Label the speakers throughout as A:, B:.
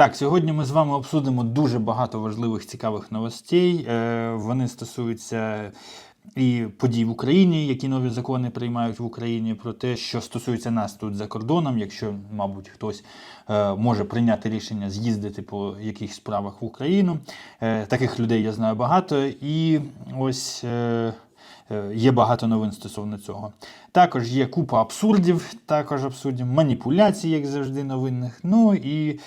A: Так, сьогодні ми з вами обсудимо дуже багато важливих цікавих новостей. Е, Вони стосуються і подій в Україні, які нові закони приймають в Україні, про те, що стосується нас тут за кордоном, якщо, мабуть, хтось е, може прийняти рішення з'їздити по якихось справах в Україну. Е, Таких людей я знаю багато. І ось. е, Е, Є багато новин стосовно цього. Також є купа абсурдів, також абсурдів, маніпуляцій, як завжди, новинних. Ну і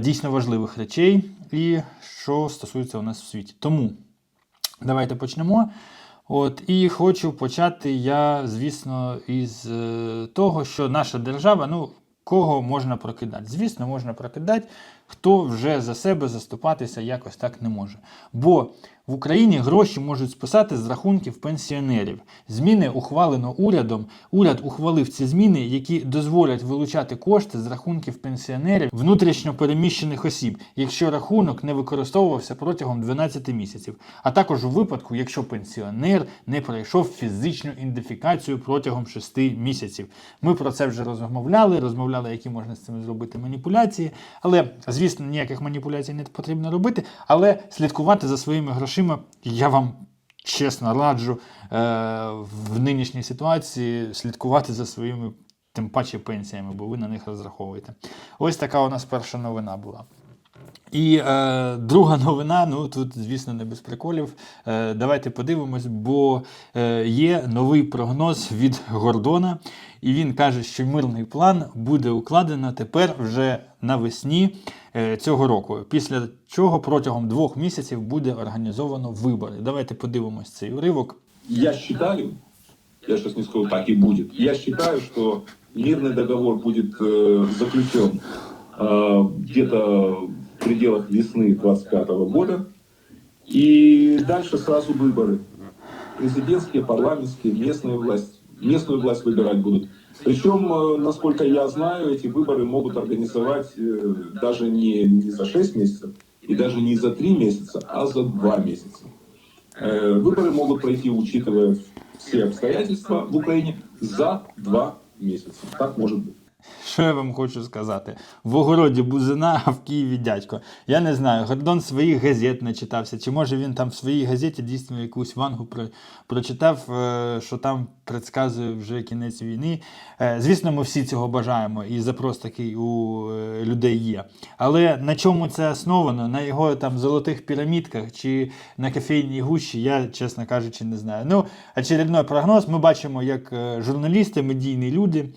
A: дійсно важливих речей, і що стосується у нас в світі. Тому давайте почнемо. От, і хочу почати я, звісно, із е, того, що наша держава, ну, кого можна прокидати? Звісно, можна прокидати, хто вже за себе заступатися якось так не може. Бо в Україні гроші можуть списати з рахунків пенсіонерів. Зміни ухвалено урядом. Уряд ухвалив ці зміни, які дозволять вилучати кошти з рахунків пенсіонерів внутрішньо переміщених осіб, якщо рахунок не використовувався протягом 12 місяців, а також у випадку, якщо пенсіонер не пройшов фізичну ідентифікацію протягом 6 місяців. Ми про це вже розмовляли, розмовляли, які можна з цим зробити маніпуляції. Але, звісно, ніяких маніпуляцій не потрібно робити, але слідкувати за своїми грошима я вам чесно раджу е, в нинішній ситуації слідкувати за своїми тим паче пенсіями, бо ви на них розраховуєте. Ось така у нас перша новина була. І е, друга новина, ну тут, звісно, не без приколів. Е, давайте подивимось, бо е, є новий прогноз від Гордона, і він каже, що мирний план буде укладено тепер вже навесні е, цього року. Після чого протягом двох місяців буде організовано вибори. Давайте подивимось цей уривок.
B: Я считаю, я сейчас не скажу, так и будет. Я считаю, что мирный договор будет э, заключен э, где-то в пределах весны 25 года. И дальше сразу выборы. Президентские, парламентские, местную власть. Местную власть выбирать будут. Причем, э, насколько я знаю, эти выборы могут организовать э, даже не, не за 6 месяцев и даже не за 3 месяца, а за 2 месяца. Э, Выборы могут пройти, учитывая все обстоятельства в Украине, за два месяца. Так может быть.
A: Що я вам хочу сказати? В огороді бузина, а в Києві дядько. Я не знаю, Гордон своїх газет не читався, чи може він там в своїй газеті дійсно якусь вангу про, прочитав, е, що там предсказує вже кінець війни. Е, Звісно, ми всі цього бажаємо, і запрос такий у е, людей є. Але на чому це основано? На його там золотих пірамідках чи на кофейній гущі, я, чесно кажучи, не знаю. Ну, очередной прогноз. Ми бачимо, як журналісти, медійні люди.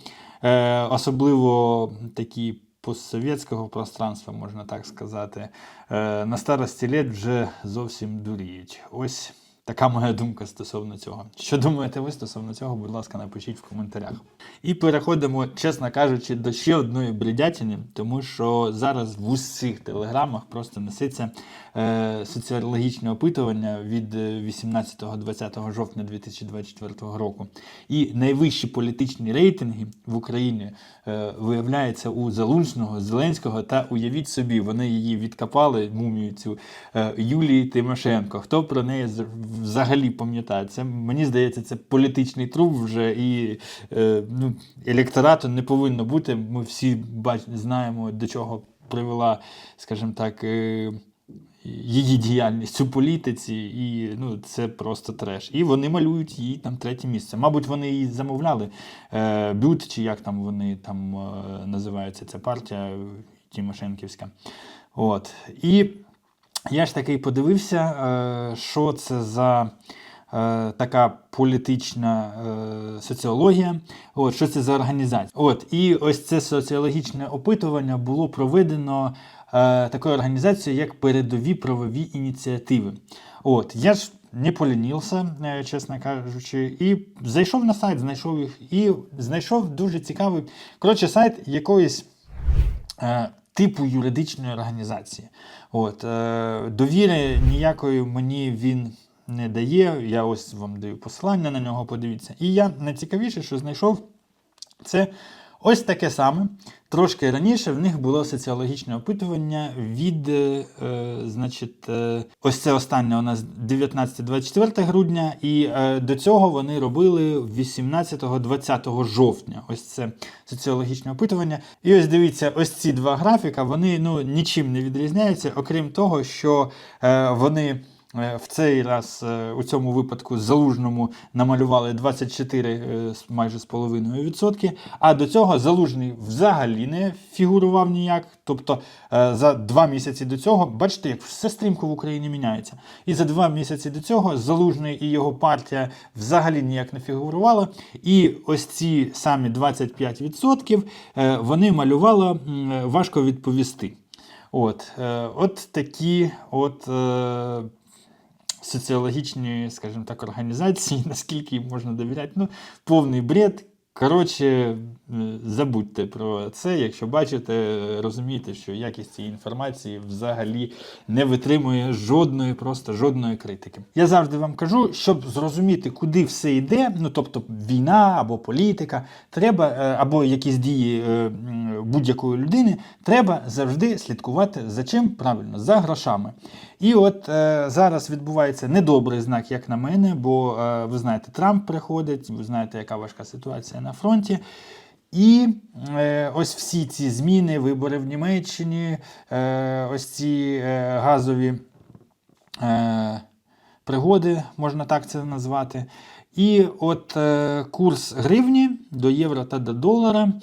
A: Е, особливо такі постсовєтського пространства, можна так сказати, е, на старості літ вже зовсім дуріють. Ось така моя думка стосовно цього. Що думаєте ви стосовно цього, будь ласка, напишіть в коментарях. І переходимо, чесно кажучи, до ще одної бредятини, тому що зараз в усіх телеграмах просто несеться е, соціологічне опитування від е, 18-20 жовтня 2024 року. І найвищі політичні рейтинги в Україні е, виявляються у Залужного, Зеленського та уявіть собі, вони її відкопали, мумію цю е, Юлії Тимошенко. Хто про неї взагалі пам'ятає? Це мені здається, це політичний труп вже і е, ну, електорату не повинно бути. Ми всі бач, знаємо, до чого привела, скажімо так. Е, її діяльність у політиці, і ну, це просто треш. І вони малюють їй там третє місце. Мабуть, вони її замовляли. Е, Бют, чи як там вони там е, називаються ця партія Тимошенківська. От. І я ж такий подивився, е, що це за е, така політична е, соціологія, от, що це за організація. От, і ось це соціологічне опитування було проведено такою організацією, як передові правові ініціативи. От, я ж не полінився, чесно кажучи, і зайшов на сайт, знайшов їх, і знайшов дуже цікавий. Коротше, сайт якоїсь типу юридичної організації. От, е, довіри ніякої мені він не дає. Я ось вам даю посилання на нього, подивіться. І я найцікавіше, що знайшов, це Ось таке саме. Трошки раніше в них було соціологічне опитування від, е, значить, е, ось це останнє у нас 19-24 грудня, і е, до цього вони робили 18-20 жовтня. Ось це соціологічне опитування. І ось дивіться, ось ці два графіка, вони ну, нічим не відрізняються, окрім того, що е, вони. Е, В цей раз е, у цьому випадку залужному намалювали 24 е, майже з половиною відсотки. А до цього залужний взагалі не фігурував ніяк. Тобто за два місяці до цього, бачите, як все стрімко в Україні міняється. І за два місяці до цього залужний і його партія взагалі ніяк не фігурували. І ось ці самі 25% е, вони малювало м, е, важко відповісти. От, от такі от. Соціологічні, скажімо так, організації, наскільки їм можна довіряти. Ну, повний бред. Коротше, забудьте про це. Якщо бачите, розумієте, що якість цієї інформації взагалі не витримує жодної, просто жодної критики. Я завжди вам кажу, щоб зрозуміти, куди все йде, ну тобто війна або політика, треба е, або якісь дії е, будь-якої людини, треба завжди слідкувати за чим правильно, за грошами. І от е, зараз відбувається недобрий знак, як на мене, бо ви знаєте, Трамп приходить, ви знаєте, яка важка ситуація на фронті. І е, ось всі ці зміни, вибори в Німеччині, е, ось ці е, газові е, пригоди, можна так це назвати. І от е, курс гривні до євро та до долара,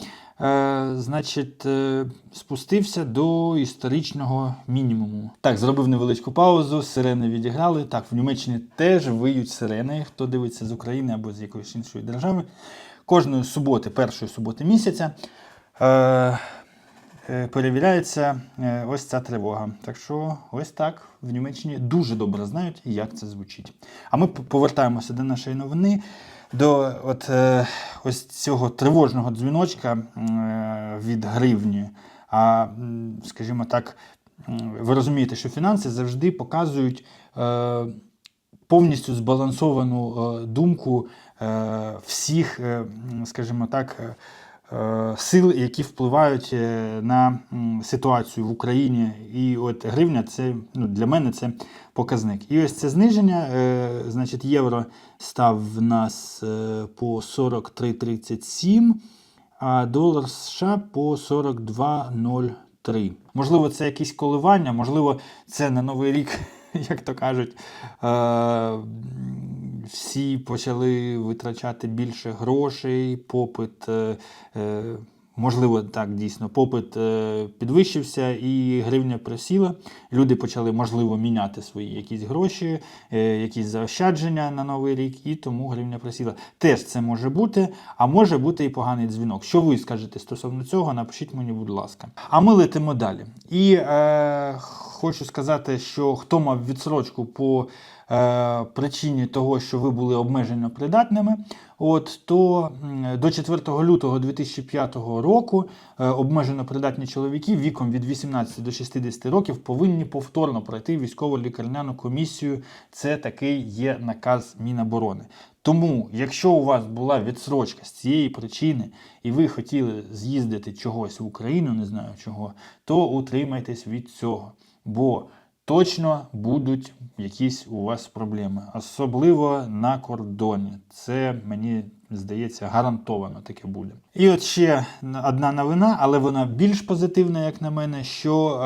A: е, значить, е, спустився до історичного мінімуму. Так, зробив невеличку паузу, сирени відіграли. Так, в Німеччині теж виють сирени, хто дивиться з України або з якоїсь іншої держави. Кожної суботи, першої суботи місяця. Е, е, перевіряється е, ось ця тривога. Так що ось так в Німеччині дуже добре знають, як це звучить. А ми повертаємося до нашої новини, до от, ось цього тривожного дзвіночка від гривні. А, скажімо так, ви розумієте, що фінанси завжди показують. Повністю збалансовану е, думку е, всіх, е, скажімо так, сил, які впливають на ситуацію в Україні. І от гривня це ну, для мене це показник. І ось це зниження, значить, євро став в нас по 43,37, а долар США по 42,03. Можливо, це якісь коливання, можливо, це на новий рік, як то кажуть, е, всі почали витрачати більше грошей, попит. Можливо, так дійсно, попит е, підвищився і гривня просіла. Люди почали, можливо, міняти свої якісь гроші, е, якісь заощадження на новий рік, і тому гривня просіла. Теж це може бути, а може бути і поганий дзвінок. Що ви скажете стосовно цього? Напишіть мені, будь ласка. А ми летимо далі. І е, хочу сказати, що хто мав відсрочку по е, причині того, що ви були обмежено придатними, от, то до 4 лютого 2005 року е, обмежено придатні чоловіки віком від 18 до 60 років повинні повторно пройти військово-лікарняну комісію. Це такий є наказ Міноборони. Тому, якщо у вас була відсрочка з цієї причини, і ви хотіли з'їздити чогось в Україну, не знаю чого, то утримайтесь від цього. Бо точно будуть якісь у вас проблеми, особливо на кордоні. Це мені здається гарантовано таке буде. І от ще одна новина, але вона більш позитивна, як на мене, що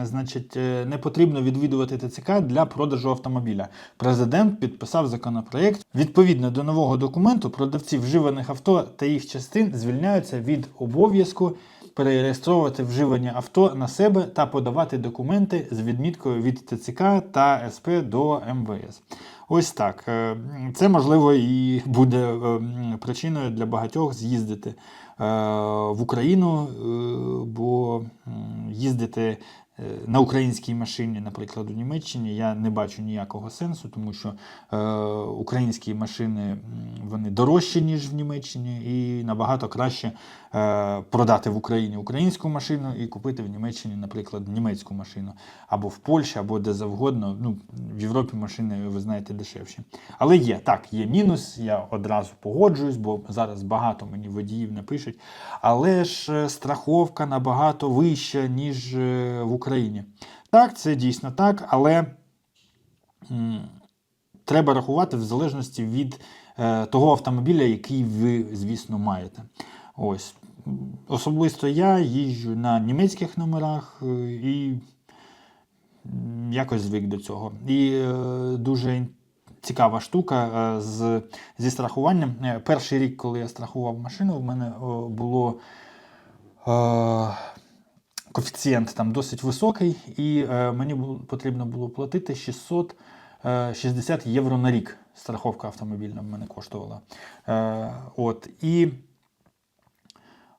A: е, значить, е, не потрібно відвідувати ТЦК для продажу автомобіля. Президент підписав законопроект. Відповідно до нового документу, продавці вживаних авто та їх частин звільняються від обов'язку перереєстровувати вживані авто на себе та подавати документи з відміткою від ТЦК та СП до МВС. Ось так. Е, Це можливо і буде е, причиною для багатьох з'їздити е, в Україну, бо їздити на українській машині, наприклад, у Німеччині, я не бачу ніякого сенсу, тому що е, українські машини вони дорожчі, ніж в Німеччині, і набагато краще продати в Україні українську машину і купити в Німеччині, наприклад, німецьку машину, або в Польщі, або де завгодно. Ну, в Європі машини, ви знаєте, дешевші. Але є так, є мінус. Я одразу погоджуюсь, бо зараз багато мені водіїв напишуть. Але ж е, страховка набагато вища, ніж е, в Україні. Так, це дійсно так, але треба рахувати в залежності від е, того автомобіля, який ви, звісно, маєте. Ось. Особисто я їжджу на німецьких номерах е, і якось звик до цього. І е, дуже цікава штука е, з, зі страхуванням. Е, Перший рік, коли я страхував машину, в мене було. Е, коефіцієнт там досить високий, і е, мені було, потрібно було платити 660 євро на рік. Страховка автомобільна в мене коштувала. Е, от, і,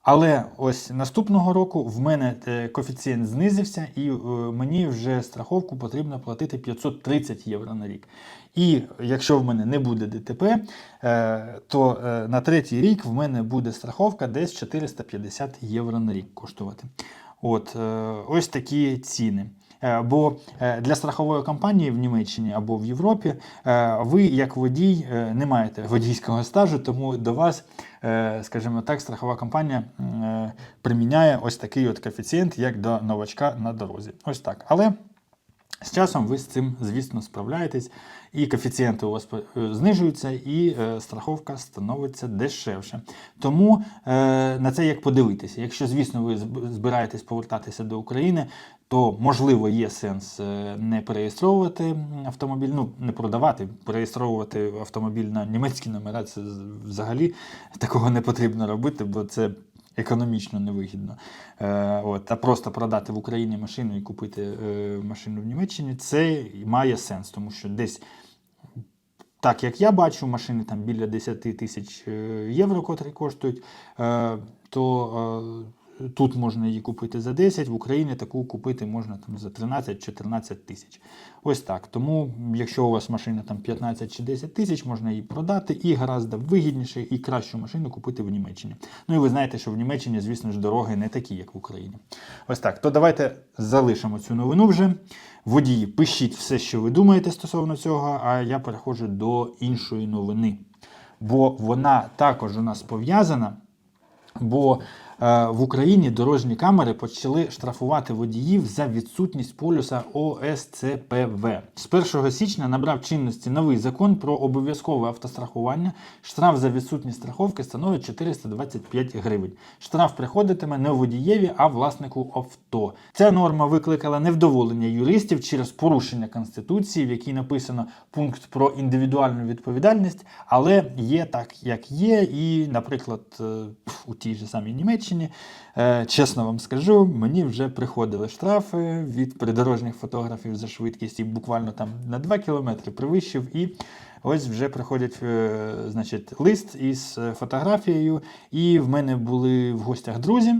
A: але ось наступного року в мене е, коефіцієнт знизився, і е, мені вже страховку потрібно платити 530 євро на рік. І якщо в мене не буде ДТП, е, то на третій рік в мене буде страховка десь 450 євро на рік коштувати. От ось такі ціни. Е, Бо е, для страхової компанії в Німеччині або в Європі е, ви, як водій, не маєте водійського стажу, тому до вас, скажімо так, страхова компанія приміняє ось такий от коефіцієнт, як до новачка на дорозі. Ось так. Але з часом ви з цим, звісно, справляєтесь, і коефіцієнти у вас е, знижуються, і е, страховка становиться дешевше. Тому е, на це як подивитися. Якщо, звісно, ви збираєтесь повертатися до України, то можливо є сенс не переєстровувати автомобіль, ну не продавати, переєстровувати автомобіль на німецькі номера. Це взагалі такого не потрібно робити, бо це економічно невигідно. Е, от, а просто продати в Україні машину і купити е, машину в Німеччині, це має сенс, тому що десь. Так, як я бачу, машини там біля 10 тисяч е, євро, котрі коштують, е, то е, тут можна її купити за 10, в Україні таку купити можна там за 13-14 тисяч. Ось так. Тому, якщо у вас машина там 15 чи 10 тисяч, можна її продати і гораздо вигідніше і кращу машину купити в Німеччині. Ну і ви знаєте, що в Німеччині, звісно ж, дороги не такі, як в Україні. Ось так. То давайте залишимо цю новину вже. Водії, пишіть все, що ви думаєте стосовно цього, а я переходжу до іншої новини. Бо вона також у нас пов'язана. Бо в Україні дорожні камери почали штрафувати водіїв за відсутність полюса ОСЦПВ. З 1 січня набрав чинності новий закон про обов'язкове автострахування. Штраф за відсутність страховки становить 425 гривень. Штраф приходитиме не водієві, а власнику авто. Ця норма викликала невдоволення юристів через порушення конституції, в якій написано пункт про індивідуальну відповідальність, але є так, як є. І, наприклад, е, у тій же самій Німеччині, е, чесно вам скажу, мені вже приходили штрафи від придорожніх фотографів за швидкість і буквально там на 2 кілометри привищив і. Ось вже приходять е, значить, лист із е, фотографією, і в мене були в гостях друзі.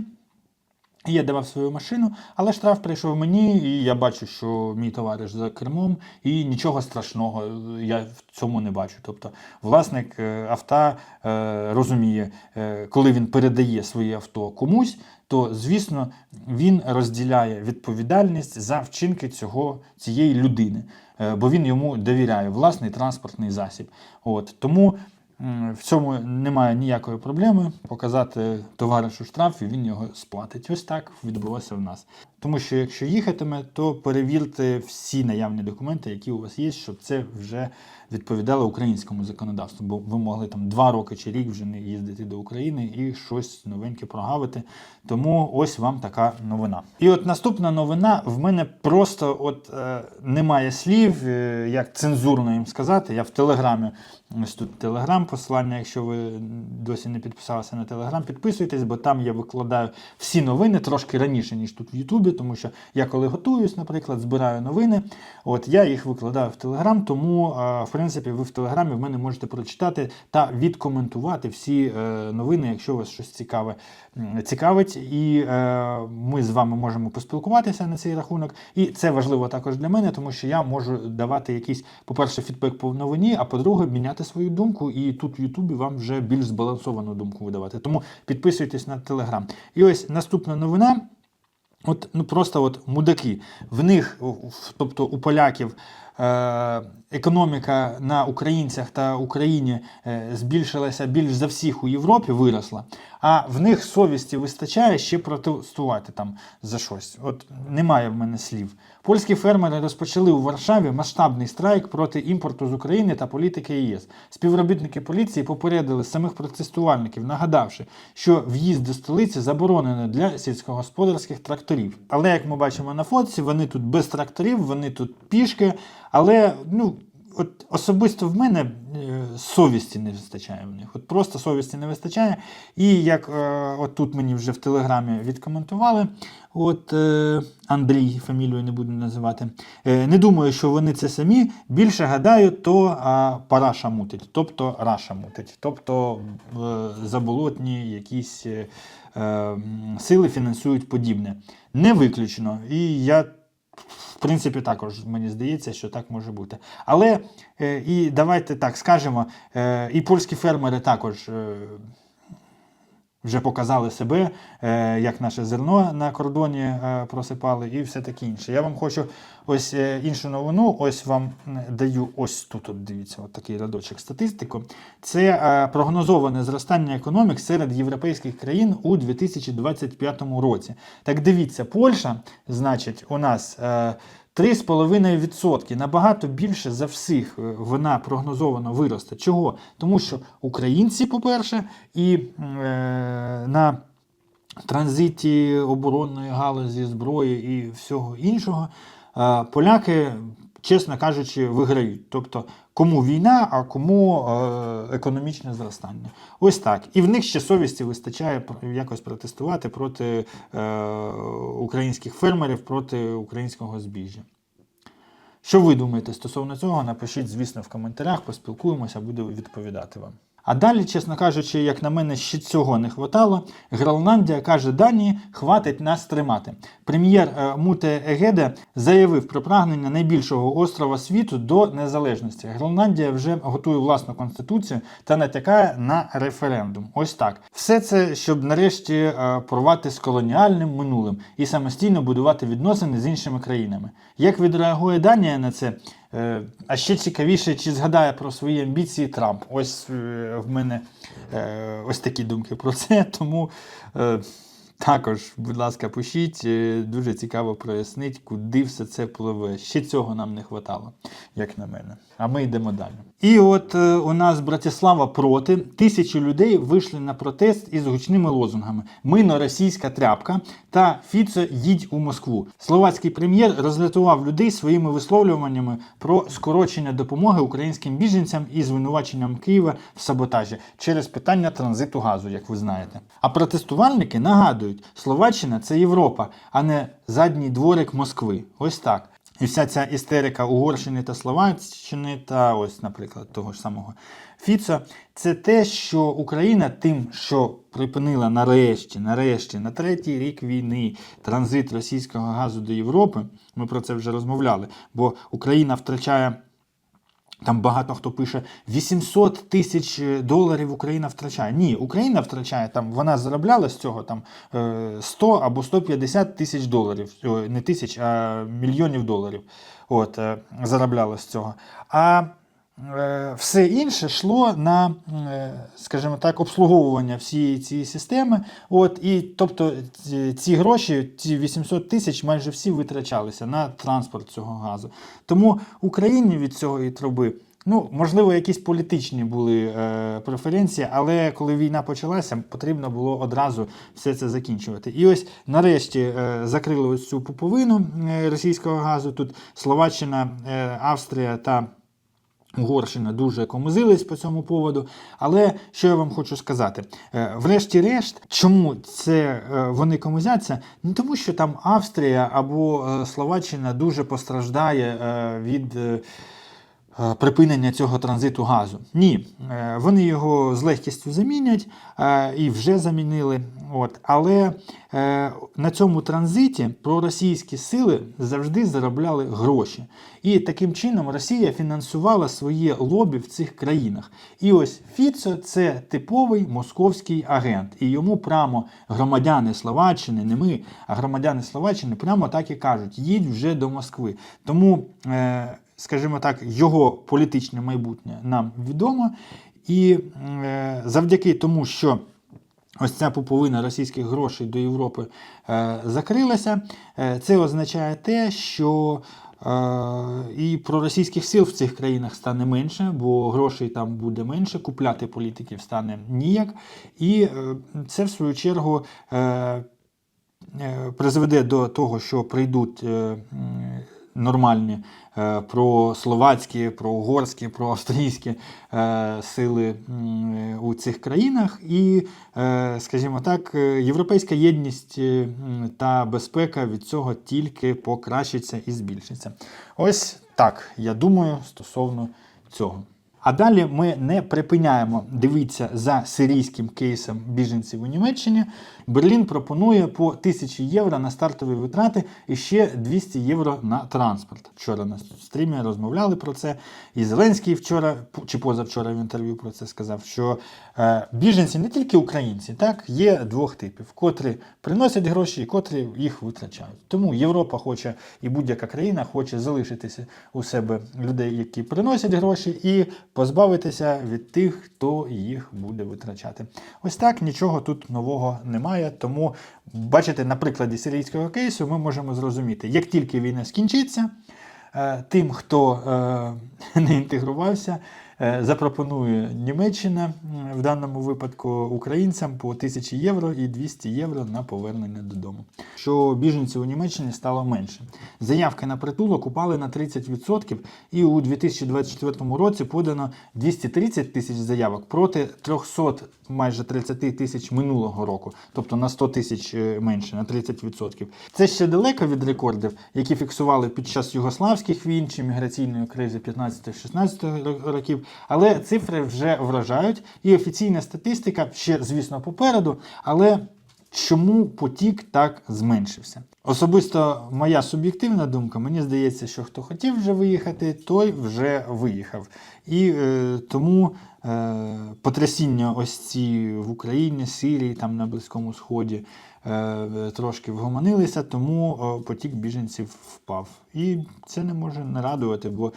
A: Я давав свою машину, але штраф прийшов мені, і я бачу, що мій товариш за кермом, і нічого страшного е, я в цьому не бачу. Тобто власник е, авто е, розуміє, е, коли він передає своє авто комусь, то звісно він розділяє відповідальність за вчинки цього, цієї людини, е, бо він йому довіряє власний транспортний засіб. От тому. В цьому немає ніякої проблеми показати товаришу штраф і він його сплатить. Ось так відбулося в нас. Тому що якщо їхатиме, то перевірте всі наявні документи, які у вас є, щоб це вже відповідало українському законодавству. Бо ви могли там два роки чи рік вже не їздити до України і щось новеньке прогавити. Тому ось вам така новина. І от наступна новина в мене просто от е, немає слів, е, як цензурно їм сказати. Я в телеграмі. Ось тут телеграм посилання. Якщо ви досі не підписалися на телеграм, підписуйтесь, бо там я викладаю всі новини трошки раніше, ніж тут в Ютубі. Тому що я коли готуюсь, наприклад, збираю новини, от я їх викладаю в Телеграм, тому в принципі ви в Телеграмі в мене можете прочитати та відкоментувати всі е, новини, якщо вас щось цікаве цікавить. І е, ми з вами можемо поспілкуватися на цей рахунок. І це важливо також для мене, тому що я можу давати якийсь, по-перше, фідбек по новині, а по-друге, міняти свою думку. І тут в Ютубі вам вже більш збалансовану думку видавати. Тому підписуйтесь на Телеграм. І ось наступна новина. От ну просто от мудаки. В них, тобто у поляків, е, економіка на українцях та Україні е, збільшилася більш за всіх у Європі, виросла. А в них совісті вистачає ще протестувати там за щось. От немає в мене слів. Польські фермери розпочали у Варшаві масштабний страйк проти імпорту з України та політики ЄС. Співробітники поліції попередили самих протестувальників, нагадавши, що в'їзд до столиці заборонено для сільськогосподарських тракторів. Але як ми бачимо на фотці, вони тут без тракторів, вони тут пішки. Але ну. От особисто в мене е, совісті не вистачає в них. От просто совісті не вистачає. І як е, от тут мені вже в телеграмі відкоментували, от е, Андрій, фамілію не буду називати. Е, не думаю, що вони це самі. Більше гадаю, то параша мутить, тобто раша мутить, тобто заболотні якісь е, е, сили фінансують подібне. Не виключено. І я принципі, також мені здається, що так може бути. Але е, і давайте так скажемо, е, і польські фермери також е, вже показали себе, е, як наше зерно на кордоні е, просипали, і все таке інше. Я вам хочу ось е, іншу новину. Ось вам даю ось тут. От дивіться, от такий рядочок статистику. Це прогнозоване зростання економік серед європейських країн у 2025 році. Так дивіться, Польща, значить, у нас. Е, 3,5% набагато більше за всіх е, вона прогнозовано виросте. Чого? Тому що українці, по-перше, і е, на транзиті оборонної галузі, зброї і всього іншого, е, поляки, чесно кажучи, виграють. Тобто, кому війна, а кому е, економічне зростання. Ось так. І в них ще совісті вистачає якось протестувати проти е, українських фермерів, проти українського збіжжя. Що ви думаєте стосовно цього? Напишіть, звісно, в коментарях, поспілкуємося, буду відповідати вам. А далі, чесно кажучи, як на мене, ще цього не хватало. Гренландія каже Данії, хватить нас тримати. Прем'єр е, Муте Егеде заявив про прагнення найбільшого острова світу до незалежності. Гренландія вже готує власну конституцію та натякає на референдум. Ось так. Все це, щоб нарешті е, порвати з колоніальним минулим і самостійно будувати відносини з іншими країнами. Як відреагує Данія на це? Е, А ще цікавіше, чи згадає про свої амбіції Трамп. Ось е, в мене е, ось такі думки про це. Тому також, будь ласка, пишіть. Дуже цікаво прояснить, куди все це пливе. Ще цього нам не вистачало, як на мене. А ми йдемо далі. І от е, у нас Братислава проти. Тисячі людей вийшли на протест із гучними лозунгами: Мино російська тряпка та Фіцо їдь у Москву. Словацький прем'єр розлютував людей своїми висловлюваннями про скорочення допомоги українським біженцям і звинуваченням Києва в саботажі через питання транзиту газу, як ви знаєте. А протестувальники нагадують, Словаччина це Європа, а не задній дворик Москви. Ось так. І вся ця істерика Угорщини та Словаччини, та ось, наприклад, того ж самого Фіцо, це те, що Україна тим, що припинила нарешті, нарешті, на третій рік війни транзит російського газу до Європи. Ми про це вже розмовляли, бо Україна втрачає. Там багато хто пише 800 тисяч доларів Україна втрачає. Ні, Україна втрачає там, вона заробляла з цього там е, 100 або 150 тисяч доларів. Не тисяч, а мільйонів доларів. От, е, заробляла з цього. А е, все інше йшло на, е, скажімо так, обслуговування всієї цієї системи. От, і тобто ці- гроші, ці 800 тисяч, майже всі витрачалися на транспорт цього газу. Тому Україні від цього труби. Ну, можливо, якісь політичні були е, преференції, але коли війна почалася, потрібно було одразу все це закінчувати. І ось нарешті е, закрили ось цю пуповину е, російського газу. Тут Словаччина, е, Австрія та Угорщина дуже комузились по цьому поводу. Але що я вам хочу сказати? Е, Врешті-решт, чому це е, вони комузяться? Не тому, що там Австрія або е, Словаччина дуже постраждає від. Е, Припинення цього транзиту газу. Ні, Е, вони його з легкістю замінять е, і вже замінили. От. Але на цьому транзиті проросійські сили завжди заробляли гроші. І таким чином Росія фінансувала своє лобі в цих країнах. І ось Фіцо це типовий московський агент. І йому прямо громадяни Словаччини, не ми, а громадяни Словаччини прямо так і кажуть: їдь вже до Москви. Тому. Скажімо так, його політичне майбутнє нам відомо. І е, завдяки тому, що ось ця пуповина російських грошей до Європи е, закрилася, е, це означає те, що і проросійських сил в цих країнах стане менше, бо грошей там буде менше, купляти політиків стане ніяк. І це, в свою чергу, призведе до того, що прийдуть е, про нормальні про угорські, проугорські, проавстрійські е, сили у цих країнах, і, е, скажімо так, е, європейська єдність е, та безпека від цього тільки покращиться і збільшиться. Ось так, я думаю, стосовно цього. А далі ми не припиняємо дивитися за сирійським кейсом біженців у Німеччині. Берлін пропонує по 1000 євро на стартові витрати і ще 200 євро на транспорт. Вчора на стрімі розмовляли про це. І Зеленський вчора чи позавчора в інтерв'ю про це сказав, що е, біженці не тільки українці, так є двох типів: котрі приносять гроші і котрі їх витрачають. Тому Європа хоче і будь-яка країна хоче залишитися у себе людей, які приносять гроші, і позбавитися від тих, хто їх буде витрачати. Ось так нічого тут нового немає. Тому, бачите, на прикладі сирійського кейсу ми можемо зрозуміти, як тільки війна скінчиться, е, тим, хто е, не інтегрувався, запропонує Німеччина в даному випадку українцям по 1000 євро і 200 євро на повернення додому. Що біженців у Німеччині стало менше. Заявки на притулок упали на 30%, і у 2024 році подано 230 тисяч заявок проти 300 майже 30 тисяч минулого року, тобто на 100 тисяч е, менше, на 30%. Це ще далеко від рекордів, які фіксували під час югославських війн чи міграційної кризи 15-16 років, але цифри вже вражають, і офіційна статистика ще, звісно, попереду, але чому потік так зменшився? Особисто моя суб'єктивна думка, мені здається, що хто хотів вже виїхати, той вже виїхав. І е, тому е, потрясіння ось ці в Україні, Сирії, там на Близькому Сході е, трошки вгомонилися, тому е, потік біженців впав. І це не може не радувати, бо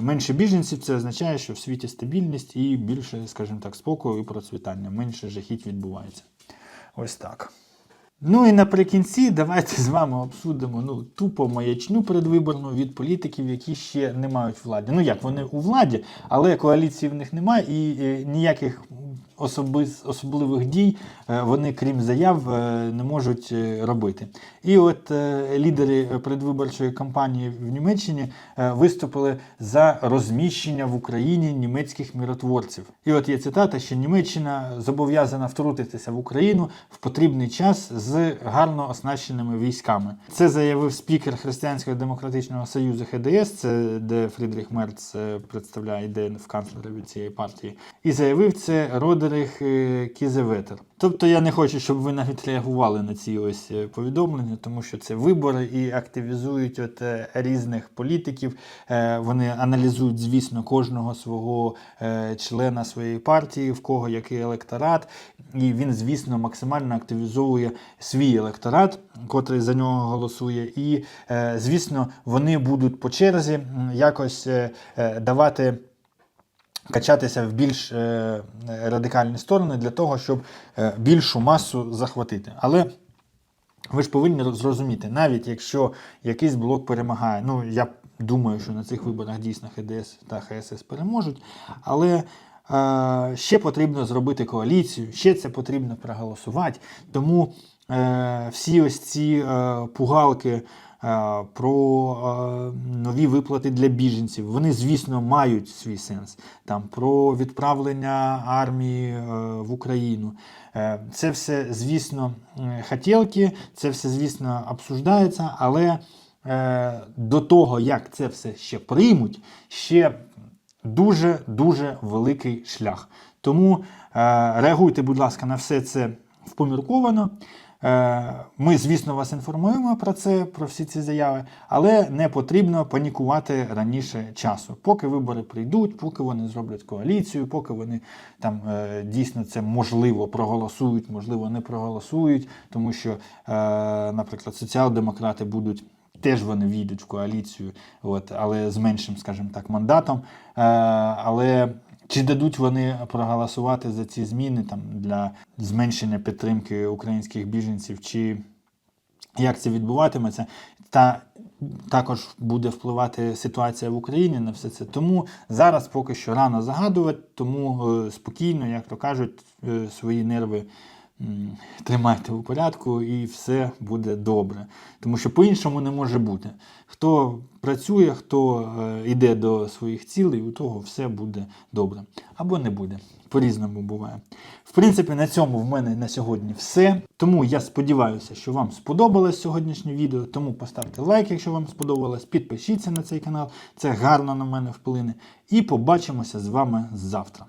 A: менше біженців це означає, що в світі стабільність і більше, скажімо так, спокою і процвітання, менше жахіть відбувається. Ось так. Ну і наприкінці давайте з вами обсудимо ну, тупо маячню передвиборну від політиків, які ще не мають влади. Ну як вони у владі, але коаліції в них немає і і ніяких особис, особливих дій е, вони, крім заяв, е, не можуть е, робити. І от лідери передвиборчої кампанії в Німеччині виступили за розміщення в Україні німецьких миротворців. І от є цитата, що Німеччина зобов'язана втрутитися в Україну в потрібний час з гарно оснащеними військами. Це заявив спікер Християнського демократичного союзу ХДС, це де Фрідріх Мерц представляє йде в канцлера від цієї партії. І заявив це Родерих е, Кізеветер. Тобто я не хочу, щоб ви навіть реагували на ці ось е, повідомлення, тому що це вибори і активізують от е, різних політиків. Вони аналізують, звісно, кожного свого члена своєї партії, в кого який електорат. І він, звісно, максимально активізовує свій електорат, котрий за нього голосує. І, звісно, вони будуть по черзі якось давати качатися в більш е, радикальні сторони для того, щоб е, більшу масу захватити. Але ви ж повинні зрозуміти, навіть якщо якийсь блок перемагає, ну я думаю, що на цих виборах дійсно ХДС та ХСС переможуть, але е, ще потрібно зробити коаліцію, ще це потрібно проголосувати. Тому е, всі ось ці е, пугалки. Е, про е, нові виплати для біженців. Вони, звісно, мають свій сенс. Там про відправлення армії е, в Україну. Це все, звісно, хотілки, це все, звісно, обсуждається, але до того, як це все ще приймуть, ще дуже дуже великий шлях. Тому реагуйте, будь ласка, на все це впомірковано. Е, Ми, звісно, вас інформуємо про це, про всі ці заяви, але не потрібно панікувати раніше часу. Поки вибори прийдуть, поки вони зроблять коаліцію, поки вони там е, дійсно це можливо проголосують, можливо, не проголосують, тому що, е, наприклад, соціал-демократи будуть. Теж вони війдуть в коаліцію, от, але з меншим, скажімо так, мандатом. Е, але чи дадуть вони проголосувати за ці зміни там, для зменшення підтримки українських біженців, чи як це відбуватиметься, та також буде впливати ситуація в Україні на все це. Тому зараз поки що рано загадувати, тому е, спокійно, як то кажуть, е, свої нерви тримайте у порядку і все буде добре. Тому що по-іншому не може бути. Хто працює, хто е, йде до своїх цілей, у того все буде добре. Або не буде. По-різному буває. В принципі, на цьому в мене на сьогодні все. Тому я сподіваюся, що вам сподобалось сьогоднішнє відео. Тому поставте лайк, якщо вам сподобалось. Підпишіться на цей канал, це гарно на мене вплине. І побачимося з вами завтра.